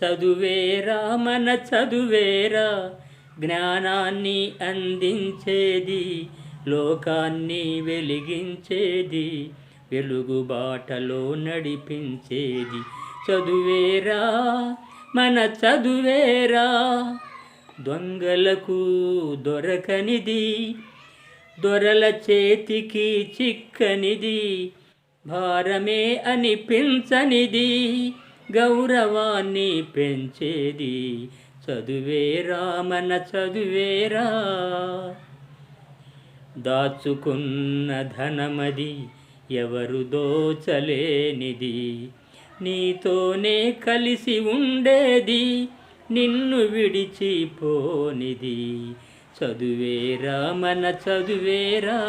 చదువేరా మన చదువేరా జ్ఞానాన్ని అందించేది లోకాన్ని వెలిగించేది వెలుగు బాటలో నడిపించేది. చదువేరా మన చదువేరా దొంగలకు దొరకనిది దొరల చేతికి చిక్కనిది భారమే అనిపించనిది. గౌరవాన్ని పెంచేది. చదువేరా మన చదువేరా దాచుకున్న ధనమది ఎవరు దోచలేనిది. నీతోనే కలిసి ఉండేది నిన్ను విడిచిపోనిది చదువేరా మన చదువేరా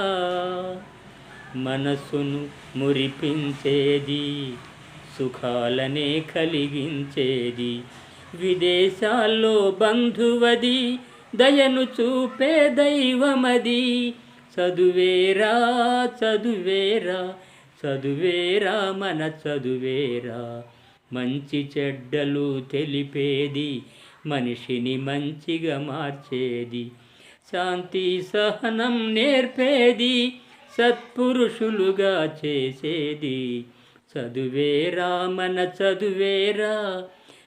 మనసును మురిపించేది సుఖాలనే కలిగించేది. విదేశాల్లో బంధువది దయను చూపే దైవమది. చదువేరా చదువేరా చదువేరా మన చదువేరా. మంచి చెడ్డలు తెలిపేది మనిషిని మంచిగా మార్చేది. శాంతి సహనం నేర్పేది సత్పురుషులుగా చేసేది. చదువేరా మన చదువేరా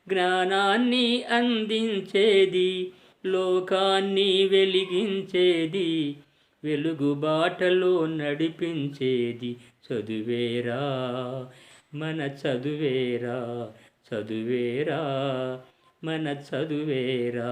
జ్ఞానాన్ని అందించేది లోకాన్ని వెలిగించేది వెలుగు బాటలో నడిపించేది. చదువేరా మన చదువేరా చదువేరా మన చదువేరా